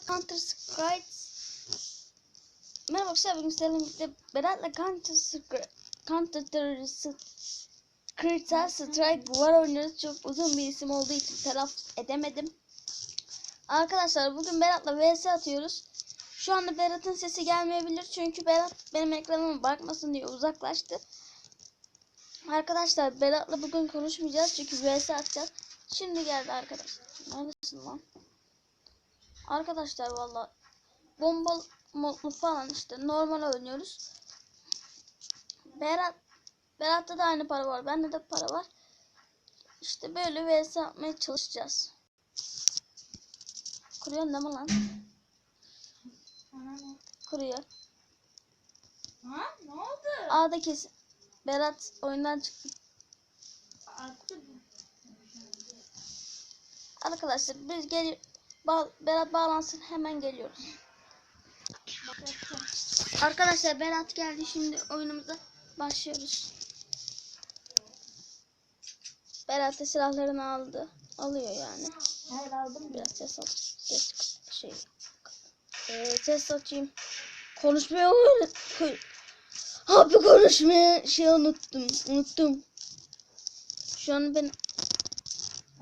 Counter Strike Merhaba arkadaşlar bugün sizlerle birlikte Berat'la Counter Strike Counter Counter Strike var oynuyoruz. Çok uzun bir isim olduğu için telaffuz edemedim. Arkadaşlar bugün Berat'la vs atıyoruz. Şu anda Berat'ın sesi gelmeyebilir çünkü Berat benim ekranıma bakmasın diye uzaklaştı. Arkadaşlar Berat'la bugün konuşmayacağız çünkü vs atacağız. Şimdi geldi arkadaşlar. Neredesin lan? Arkadaşlar valla bomba modlu falan işte normal oynuyoruz. Berat Berat'ta da aynı para var. Bende de para var. İşte böyle vs yapmaya çalışacağız. Kuruyor değil mi lan? Ne? Kuruyor. Ha? Ne oldu? A'da kesin. Berat oyundan çıktı. Arkadaşlar biz gel ba Berat bağlansın hemen geliyoruz. Arkadaşlar Berat geldi şimdi oyunumuza başlıyoruz. Berat da silahlarını aldı. Alıyor yani. Hayır aldım Biraz ses al. Ses şey. Ee, ses açayım. Konuşmayı unut. Abi konuşmayı şey unuttum. Unuttum. Şu an ben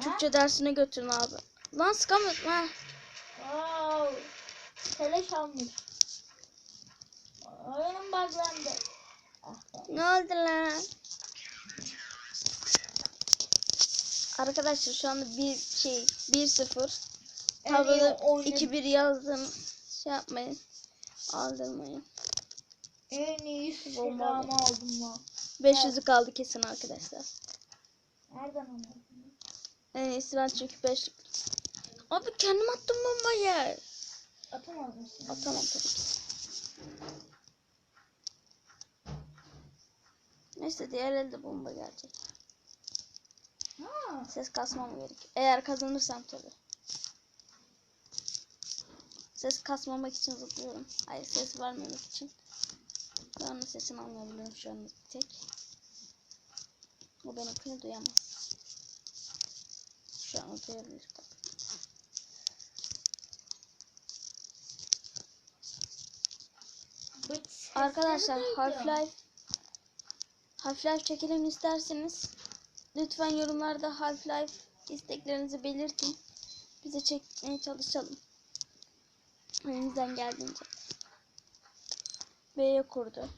Türkçe dersine götürün abi. Lan sıkamıyorum ha. Wow. Teleş almış. Oyunun buglandı. Ne oldu lan? Arkadaşlar şu anda bir şey 1-0. En iyi Tabloda oyunu- 2-1 yazdım. Şey yapmayın. Aldırmayın. En iyi silahımı aldım lan. 500'ü kaldı kesin arkadaşlar. Nereden aldın? En iyisi ben çünkü 5. Abi kendim attım bombayı. Atamaz mısın? Atamam tabii ki. Neyse diğer elde bomba gelecek. Ha. Ses kasmam gerek. Eğer kazanırsam tabii. Ses kasmamak için zıplıyorum. Hayır ses vermemek için. Ben onun sesini anlayabiliyorum şu an tek. O benimkini duyamaz. Şu an duyabilir. Bu sesleri Arkadaşlar. Half-Life Half-Life çekelim isterseniz lütfen yorumlarda Half-Life isteklerinizi belirtin. Bize çekmeye çalışalım. Elimizden geldiğince. B'ye kurdu.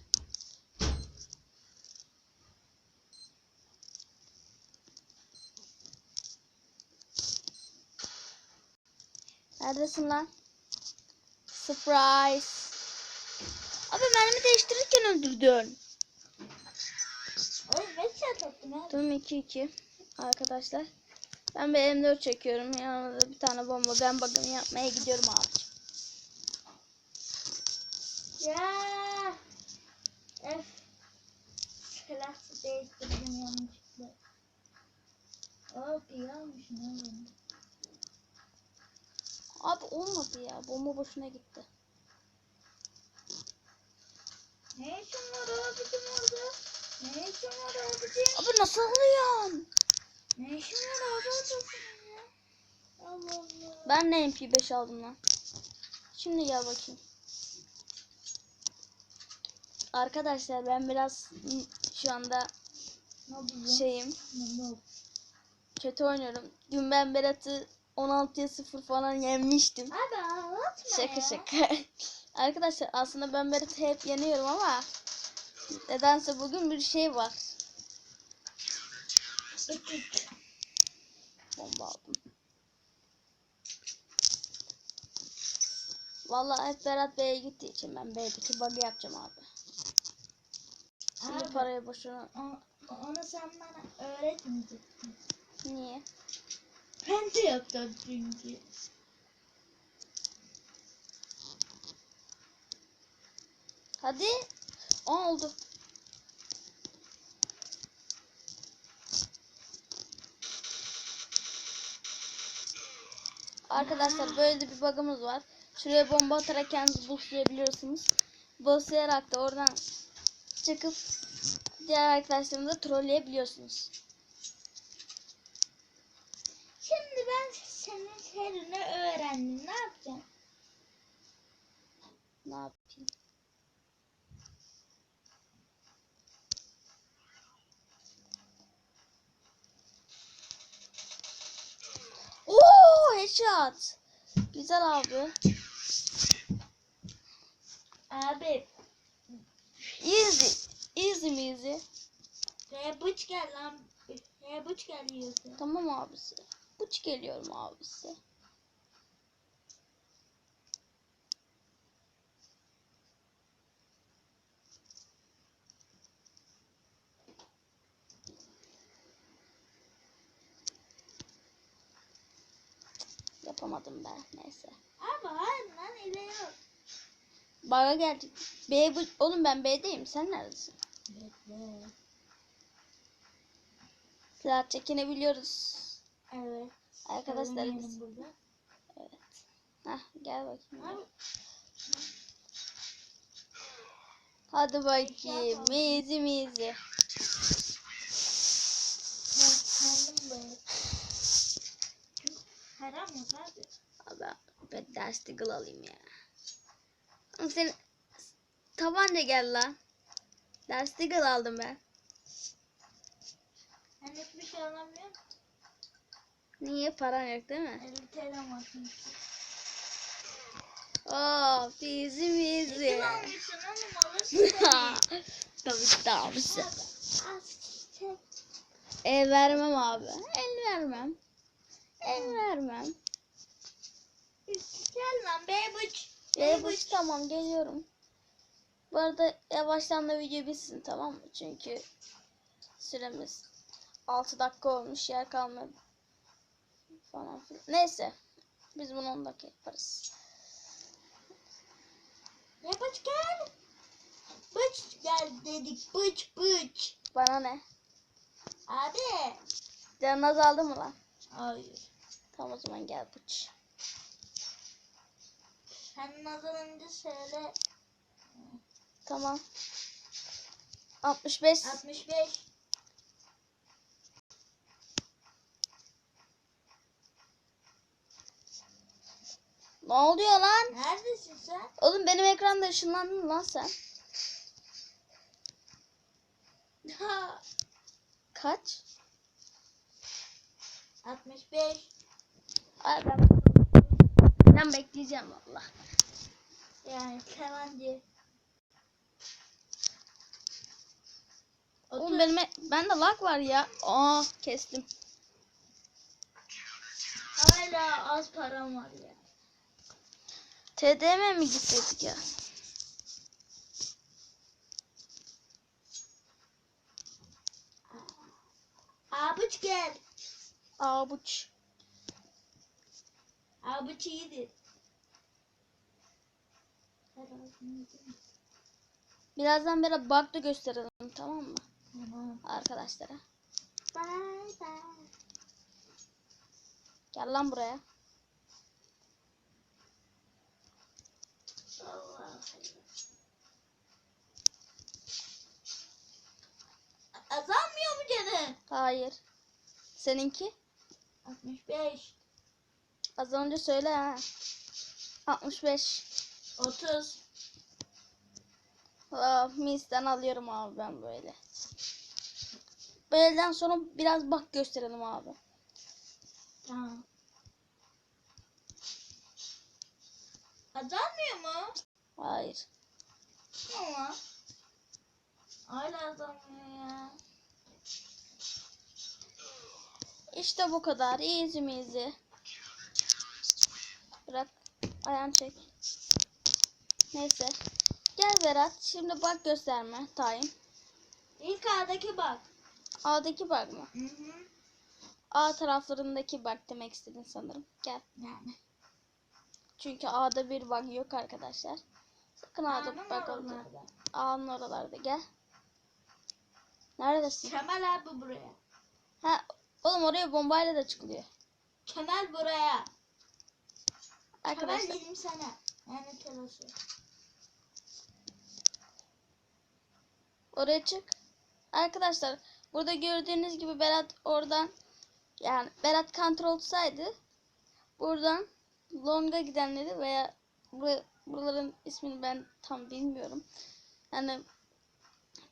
Neredesin lan? Surprise. Abi mermi değiştirirken öldürdün. Attım. Durum 2-2 arkadaşlar. Ben bir M4 çekiyorum. Yanında da bir tane bomba. Ben bakım yapmaya gidiyorum abi. Ya. F. Silah değiştirdim yanlışlıkla. Hop iyi almışsın oğlum. Abi olmadı ya. Bomba boşuna gitti. Ne işin var abicim abicim? Abi nasıl alıyorsun? Ne işin var abi orada senin ya? Allah Allah. Ben de MP5 aldım lan. Şimdi gel bakayım. Arkadaşlar ben biraz şu anda şeyim. Kötü oynuyorum. Dün ben Berat'ı 16'ya 0 falan yenmiştim. Abi anlatma Şaka ya. şaka. Arkadaşlar aslında ben Berat'ı hep yeniyorum ama nedense bugün bir şey var. Bomba aldım. Vallahi hep Berat Bey'e gittiği için ben B'deki bug'ı yapacağım abi. Şimdi Abi, parayı boşuna... onu sen bana öğretmeyecektin. Niye? Ben de yaptım çünkü. Hadi. Aa oldu. Arkadaşlar böyle de bir bug'ımız var. Şuraya bomba atarak kendinizi boostlayabiliyorsunuz. Boostlayarak da oradan çıkıp diğer arkadaşlarınızı trolleyebiliyorsunuz. Şimdi ben senin yerini öğrendim. Ne yapacağım? Ne yapayım? Headshot. Güzel abi. Abi. Easy. Easy mi easy? Buraya bıç gel lan. Buraya bıç gel yiyorsun. Tamam abisi. Buç geliyorum abisi. Yapamadım ben. Neyse. Hayır lan ile yok. Baga geldik. B bu oğlum ben B'deyim. Sen neredesin? Bekle. Silah çekinebiliyoruz. Evet. Arkadaşlar Benim biz. burada. Evet. Hah gel bakayım. Abi. Hadi bakayım. Mizi mizi. Kendim böyle. Haram yok abi. Abi ben ders tigıl alayım ya. Oğlum senin tabanca gel lan. Ders tigıl aldım ben. Ben hiçbir şey alamıyorum. Niye paran yok değil mi? 50 TL var çünkü. Oo mizi mizi. Kim almışsın oğlum alırsın tabii. Tabii tabii. Çiçek. El vermem abi. El vermem. El vermem. Gel lan be bıç. E bu tamam geliyorum. Bu arada yavaştan da video bitsin tamam mı? Çünkü süremiz 6 dakika olmuş yer kalmadı. Falan filan. Neyse. Biz bunu 10 dakika yaparız. Ne bıç gel. Bıç gel dedik bıç bıç. Bana ne? Abi. Canın azaldı mı lan? Hayır. Tamam o zaman gel bıç. Sen nazarınca söyle. Tamam. 65. 65. Ne oluyor lan? Neredesin sen? Oğlum benim ekranda ışınlandın lan sen. Kaç? 65. Ay ben, ben bekleyeceğim valla. Yani Kemancı. Oğlum benim bende lag var ya. Aa kestim. Hala az param var ya. TDM mi gitseydik ya? Abuç gel. Abuç. Abuç iyidir. Birazdan böyle bug da gösterelim tamam mı? Tamam. Arkadaşlara. Bye bye. Gel lan buraya. Azalmıyor mu canım? Hayır. Seninki? 65. Az önce söyle ha. 65. 30. Aa, Mis'ten alıyorum abi ben böyle. Böyleden sonra biraz bak gösterelim abi. Tamam. Azalmıyor mu? Hayır. Ama. Hala azalmıyor ya. İşte bu kadar. Easy mizi. Bırak. Ayağını çek. Neyse. Gel Berat. Şimdi bak gösterme. Time. İlk A'daki bak. A'daki bak mı? Hı hı. A taraflarındaki bak demek istedin sanırım. Gel. Yani. Çünkü A'da bir bug yok arkadaşlar. Sakın A'da bug oldu. oralarda. A'nın oralarda gel. Neredesin? Kemal abi buraya. Ha, oğlum oraya bombayla da çıkılıyor. Kemal buraya. Arkadaşlar dedim sana. Yani telası. oraya çık. Arkadaşlar burada gördüğünüz gibi Berat oradan yani Berat kontrol olsaydı buradan longa gidenleri veya bura- buraların ismini ben tam bilmiyorum. Yani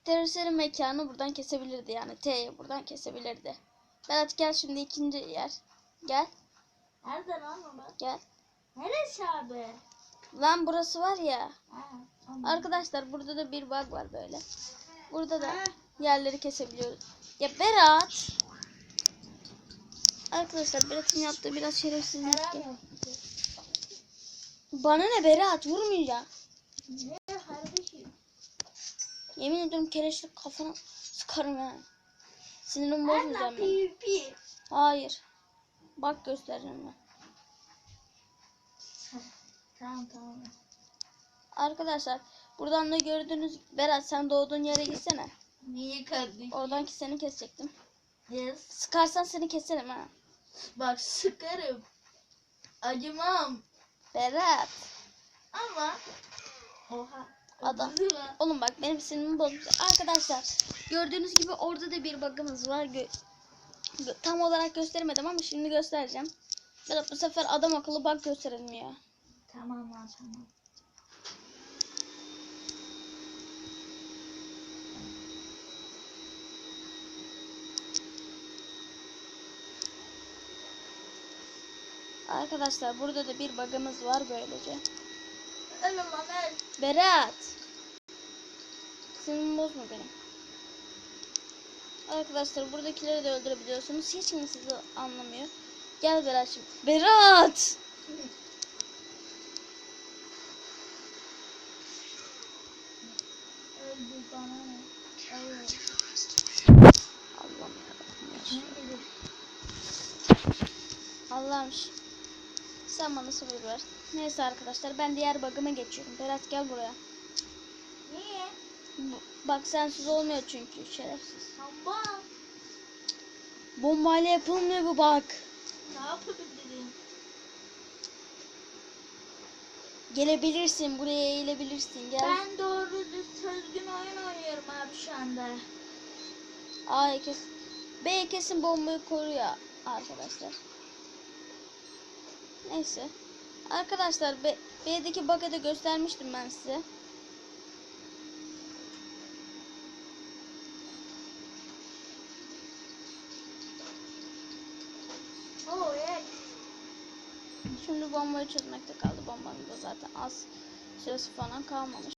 teröristlerin mekanı buradan kesebilirdi yani. T'yi buradan kesebilirdi. Berat gel şimdi ikinci yer. Gel Nerede lan gel. Neresi abi? Lan burası var ya. Ha, tamam. Arkadaşlar burada da bir bug var böyle. Burada da Ha. yerleri kesebiliyoruz. Ya Berat. Arkadaşlar Berat'ın yaptığı biraz şerefsizlik. Bana ne Berat vurmayacağım. Ne kardeşim? Yemin ediyorum kereçlik kafana sıkarım ha. Sinirimi Anla bozmayacağım ben. Hayır. Bak göstereceğim ben. Tamam tamam. Arkadaşlar buradan da gördüğünüz Berat sen doğduğun yere gitsene. Niye kardeşim? Oradan ki seni kesecektim. Yes. Sıkarsan seni keserim ha. Bak sıkarım. Acımam. Berat. Ama. Oha. Adam. Oğlum bak benim sinirimi bozmuş. Arkadaşlar gördüğünüz gibi orada da bir bug'ımız var. Gö- tam olarak göstermedim ama şimdi göstereceğim. Berat bu sefer adam akıllı bug gösterelim ya. Tamam lan tamam. Arkadaşlar burada da bir bug'ımız var böylece. Ölüm lan öl. Berat. Sinirimi bozma benim. Arkadaşlar buradakileri de öldürebiliyorsunuz. Hiç kimse sizi anlamıyor. Gel Berat şimdi. Berat! Bana ne? Evet. Allah'ım yarabbim? Allah'ım sen bana sabır ver. Neyse arkadaşlar ben diğer bug'ıma geçiyorum. Berat gel buraya. Niye? Bak sensiz olmuyor çünkü şerefsiz. Tamam. Bombayla yapılmıyor bu bak. Ne yapabilirim? Gelebilirsin buraya eğilebilirsin gel. Ben doğru düzgün oyun oynuyorum abi şu anda. A kes. B kesin bombayı koruyor arkadaşlar. Neyse. Arkadaşlar B, B'deki bug'ı da göstermiştim ben size. Oh evet. Şimdi bombayı çözmekte kaldı. Bombanın da zaten az süresi falan kalmamış.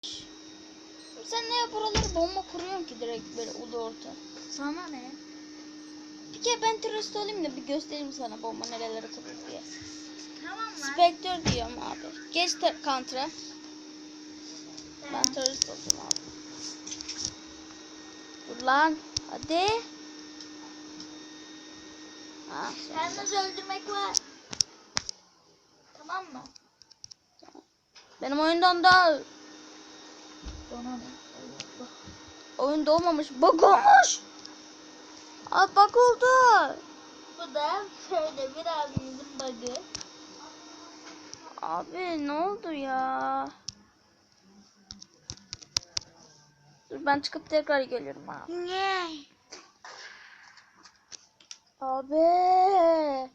Sen ne yap oraları bomba kuruyorsun ki direkt böyle ulu orta. Sana ne? Bir kere ben turist olayım da bir göstereyim sana bomba nerelere kurulur diye. Tamam lan. Spektör diyorum abi. Geç kontra. Ben terörist oldum abi. Dur lan. Hadi. Ha, sonunda. Yalnız öldürmek var. Tamam mı? Benim oyundan da Bana ne? oyunda olmamış. Bug olmuş. Abi bug oldu. Bu da şöyle bir abimizin bug'ı. Abi ne oldu ya? Dur ben çıkıp tekrar geliyorum abi. Ne? Abi.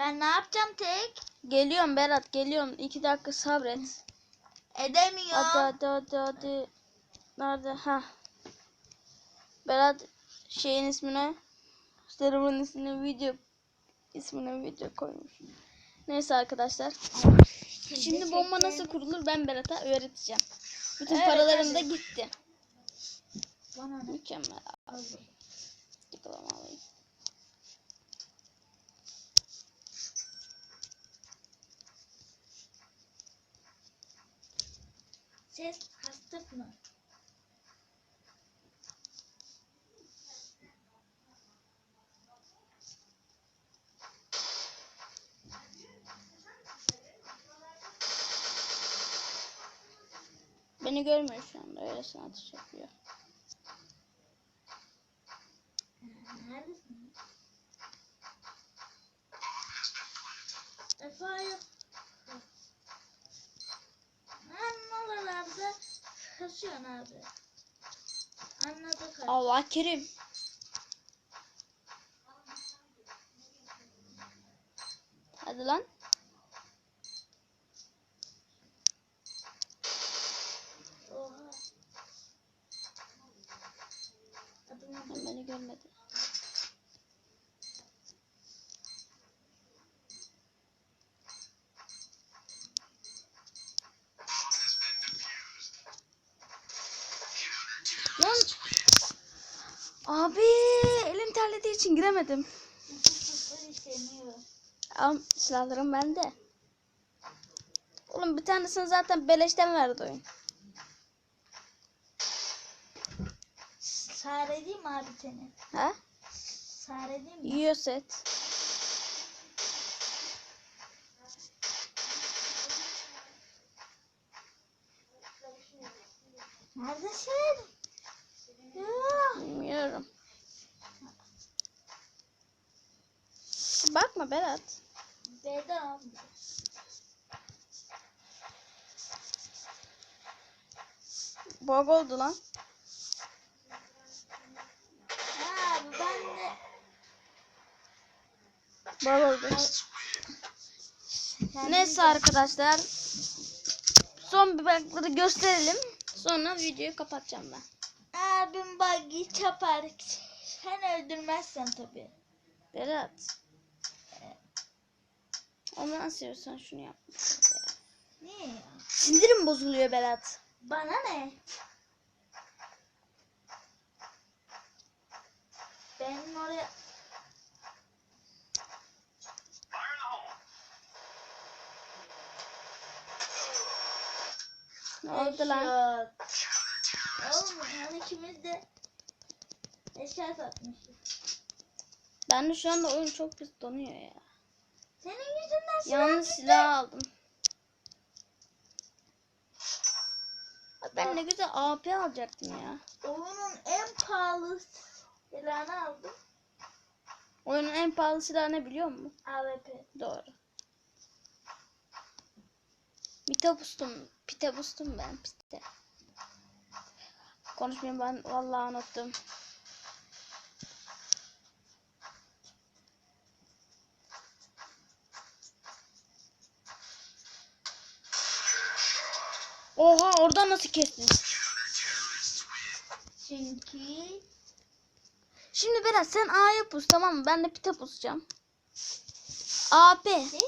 Ben ne yapacağım tek? Geliyorum Berat geliyorum. İki dakika sabret. Edemiyorum. Hadi hadi hadi hadi. Nerede? Ha. Berat şeyin ismine server'ın ismine video ismine video koymuş. Neyse arkadaşlar. Şimdi bomba nasıl kurulur ben Berat'a öğreteceğim. Bütün Evet, paralarım da gitti. Bana? Mükemmel abi. Tıklamalıyım. Ses hastık mı? Beni görmüyor şu anda. Öylesine atış yapıyor. Neredesin? Efa kasıyorsun abi. Anladık abi. Allah kerim. Hadi lan. Oha. Adam beni görmedi. İçin giremedim. Al silahlarım bende. Oğlum bir tanesini zaten beleşten verdi oyun. Sare mi abi seni? Ha? Sare değil mi? Yiyor set. Neredesin? Ya. Bilmiyorum. Bakma Berat. Bedam. Bug oldu lan. Ha ben de. Bug oldu. Neyse arkadaşlar. Son bir bug'ları gösterelim. Sonra videoyu kapatacağım ben. Abim buggy çapar. Sen öldürmezsen tabii. Berat. Ondan seviyorsan şunu yap. Ya? Sindirim bozuluyor Berat. Bana ne? Benim oraya... Ne oldu lan? Oğlum yani ikimiz de eşya atmışız. Ben de şu anda oyun çok pis donuyor ya. Senin yüzünden silah Yanlış silah aldım. Ben ne güzel AP alacaktım ya. Oyunun en pahalı silahını aldım. Oyunun en pahalı silahı ne biliyor musun? AWP. Doğru. Pitapustum. Pitapustum ben pite. Konuşmayayım ben vallahi unuttum. Oha oradan nasıl kestin? Çünkü Şimdi Berat sen A'ya pus tamam mı? Ben de pite pusacağım. AP. ne?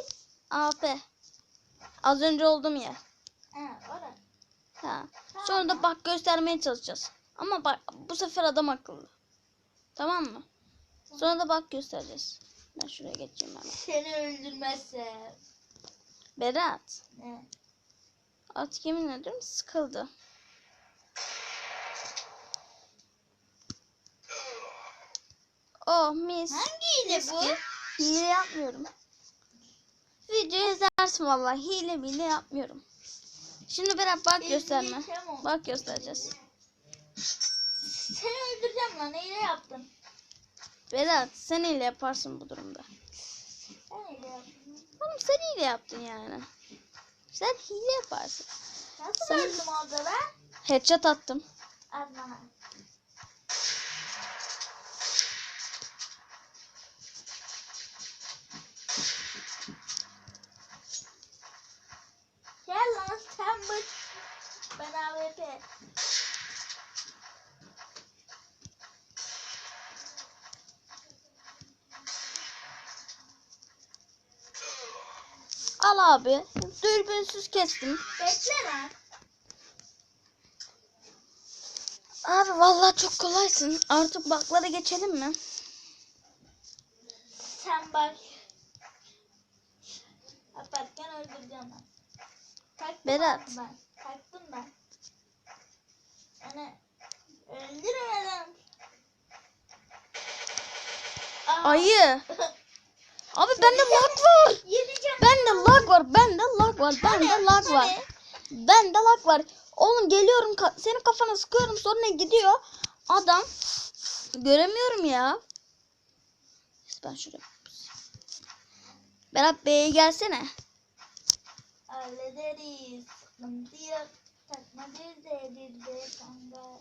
AP. Az önce oldum ya. Ha orada. Ha. Sonra da bak göstermeye çalışacağız. Ama bak bu sefer adam akıllı. Tamam mı? Sonra da bak göstereceğiz. Ben şuraya geçeyim hemen. Seni öldürmezsem. Berat. Ne? Artık yemin ederim sıkıldı. Oh mis. Hangi hile bu? Hile yapmıyorum. Video izlersin vallahi. Hile hile yapmıyorum. Şimdi Berat bak gösterme. Bak göstereceğiz. Seni öldüreceğim lan. Hile yaptın. Berat sen hile yaparsın bu durumda. Sen hile yaptın. Oğlum sen hile yaptın yani. Sen hile yaparsın. Nasıl Sen- öldüm orada ben? Headshot attım. Az bana. Abi. Dürbünsüz kestim. Bekle lan. Abi vallahi çok kolaysın. Artık baklara geçelim mi? Sen bak. Yaparken öldüreceğim ben. Taktım Berat. Ben. Taktım ben. Yani öldürmedim. Aa. Ayı. Abi bende lag var. Yeneceğim. Bende lag var. Bende lag var. Bende lag var. Bende lag var. Oğlum geliyorum ka- senin kafana sıkıyorum sonra gidiyor. Adam göremiyorum ya. Ben şuraya. Berat Bey'e gelsene. Hallederiz. Sıkıntı yok. Takma bir de bir de kanka.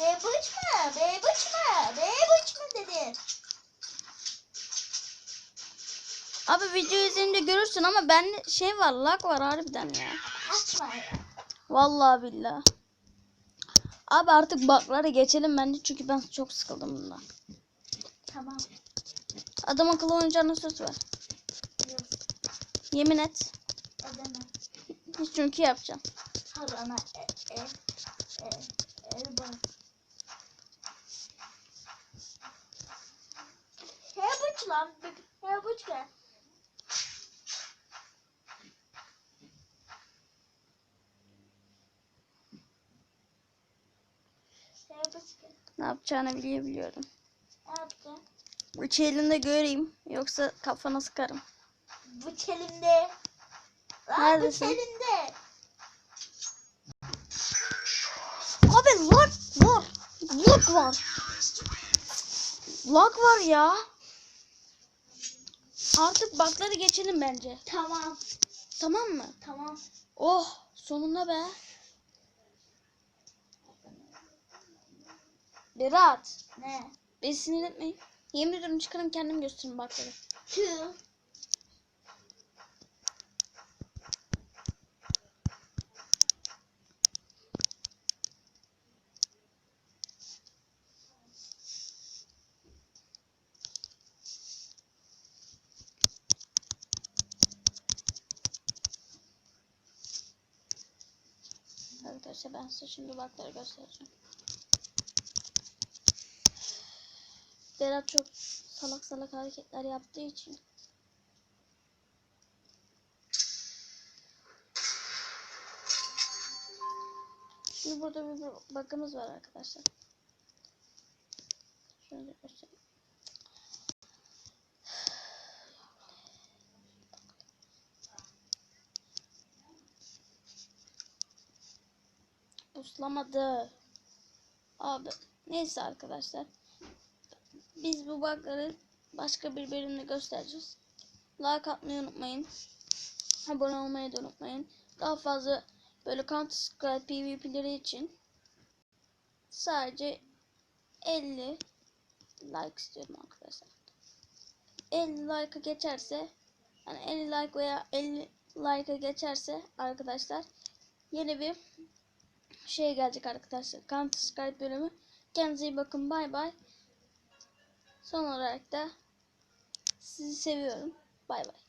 Be bıçma, be bıçma, be bıçma dedi. Abi video izleyince görürsün ama bende şey var lag var harbiden ya. Açma ya. Vallahi billahi. Abi artık bug'lara geçelim bence çünkü ben çok sıkıldım bundan. Tamam. Adam akıllı oynayacağına söz ver. Yok. Yemin et. Ödeme. Hiç çünkü yapacağım. Harana e e e el bak. Buç gel. Ne yapacağını bilebiliyorum. Ne yaptın? Bıçı elinde göreyim. Yoksa kafana sıkarım. Bıç elimde. Lan Neredesin? bıç elimde. Abi lag var. Lag var. Lag var ya. Artık bug'ları geçelim bence. Tamam. Tamam mı? Tamam. Oh sonunda be. Berat. Ne? Beni sinir etmeyin. Yemin ediyorum çıkarım kendim gösteririm bug'ları. Tüh. Arkadaşlar ben size şimdi bug'ları göstereceğim. Berat çok salak salak hareketler yaptığı için. Şimdi burada bir bug'ımız var arkadaşlar. Şöyle göstereyim. Uslamadı. Abi neyse arkadaşlar. Biz bu bug'ları başka bir bölümde göstereceğiz. Like atmayı unutmayın. Abone olmayı da unutmayın. Daha fazla böyle Counter Strike PvP'leri için sadece 50 like istiyorum arkadaşlar. 50 like'a geçerse yani 50 like veya 50 like'a geçerse arkadaşlar yeni bir şey gelecek arkadaşlar. Counter Strike bölümü. Kendinize iyi bakın. Bay bay. Son olarak da sizi seviyorum. Bay bay.